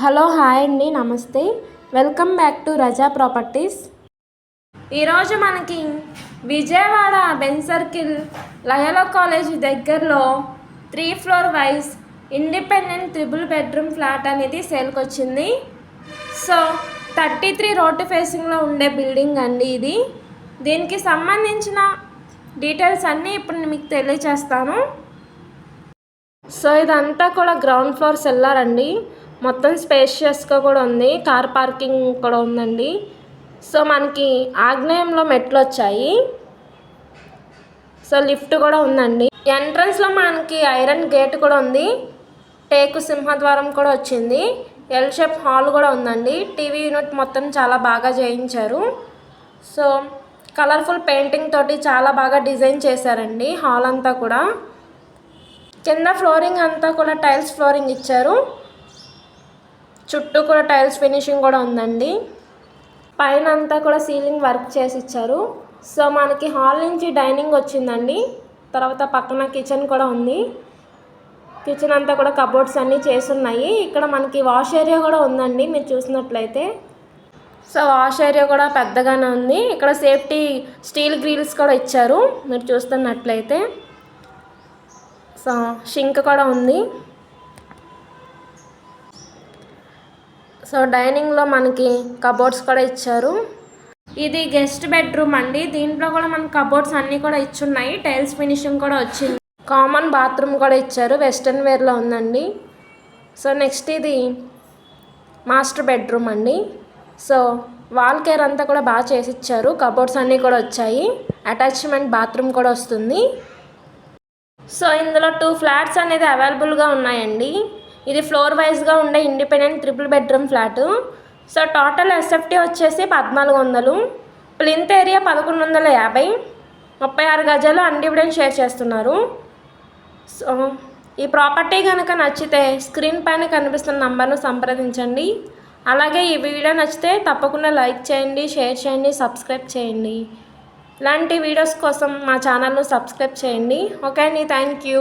Hello hi అండి నమస్తే. Welcome back to Raza properties. ఈరోజు మనకి విజయవాడ బెన్ సర్కిల్ లయలో కాలేజ్ దగ్గరలో three floor wise independent triple bedroom flat అనేది సేల్కి వచ్చింది సో థర్టీ త్రీ రోడ్డు ఫేసింగ్లో ఉండే బిల్డింగ్ అండి ఇది. దీనికి సంబంధించిన డీటెయిల్స్ అన్నీ ఇప్పుడు మీకు తెలియచేస్తాను. సో ఇదంతా కూడా గ్రౌండ్ ఫ్లోర్ సెల్లార్ అండి. మొత్తం స్పేషియస్గా కూడా ఉంది. కార్ పార్కింగ్ కూడా ఉందండి. సో మనకి ఆగ్నేయంలో మెట్లు వచ్చాయి. సో లిఫ్ట్ కూడా ఉందండి. ఎంట్రన్స్లో మనకి ఐరన్ గేట్ కూడా ఉంది. టేకు సింహద్వారం కూడా వచ్చింది. ఎల్ షేప్ హాల్ కూడా ఉందండి. టీవీ యూనిట్ మొత్తం చాలా బాగా చేయించారు. సో కలర్ఫుల్ పెయింటింగ్ తోటి చాలా బాగా డిజైన్ చేశారండి హాల్ అంతా కూడా. కింద ఫ్లోరింగ్ అంతా కూడా టైల్స్ ఫ్లోరింగ్ ఇచ్చారు. చుట్టూ కూడా టైల్స్ ఫినిషింగ్ కూడా ఉందండి. పైన అంతా కూడా సీలింగ్ వర్క్ చేసి ఇచ్చారు. సో మనకి హాల్ నుంచి డైనింగ్ వచ్చిందండి. తర్వాత పక్కన కిచెన్ కూడా ఉంది. కిచెన్ అంతా కూడా కబోర్డ్స్ అన్నీ చేస్తున్నాయి. ఇక్కడ మనకి వాష్ ఏరియా కూడా ఉందండి మీరు చూసినట్లయితే. సో వాష్ ఏరియా కూడా పెద్దగానే ఉంది. ఇక్కడ సేఫ్టీ స్టీల్ గ్రిల్స్ కూడా ఇచ్చారు మీరు చూస్తున్నట్లయితే. సో షింక్ కూడా ఉంది. సో డైనింగ్లో మనకి కబోర్డ్స్ కూడా ఇచ్చారు. ఇది గెస్ట్ బెడ్రూమ్ అండి. దీంట్లో కూడా మనకి కబోర్డ్స్ అన్నీ కూడా ఇచ్చున్నాయి. టైల్స్ ఫినిషింగ్ కూడా వచ్చింది. కామన్ బాత్రూమ్ కూడా ఇచ్చారు. వెస్ట్రన్ వేర్లో ఉందండి. సో నెక్స్ట్ ఇది మాస్టర్ బెడ్రూమ్ అండి. సో వాల్ కేర్ అంతా కూడా బాగా చేసి ఇచ్చారు కబోర్డ్స్ అన్నీ కూడా వచ్చాయి. అటాచ్మెంట్ బాత్రూమ్ కూడా వస్తుంది. సో ఇందులో టూ ఫ్లాట్స్ అనేది అవైలబుల్గా ఉన్నాయండి. ఇది ఫ్లోర్ వైజ్గా ఉండే independent triple bedroom flat so total SFT వచ్చేసి పద్నాలుగు వందలు. ప్లింత్ ఏరియా పదకొండు వందల యాభై. ముప్పై ఆరు గజాలు అన్డివిడెంట్ షేర్ చేస్తున్నారు. సో ఈ ప్రాపర్టీ కనుక నచ్చితే స్క్రీన్ పైన కనిపిస్తున్న నంబర్ను సంప్రదించండి. అలాగే ఈ వీడియో నచ్చితే తప్పకుండా లైక్ చేయండి షేర్ చేయండి సబ్స్క్రైబ్ చేయండి. ఇలాంటి వీడియోస్ కోసం మా ఛానల్ను సబ్స్క్రైబ్ చేయండి. ఓకే అండి. Thank you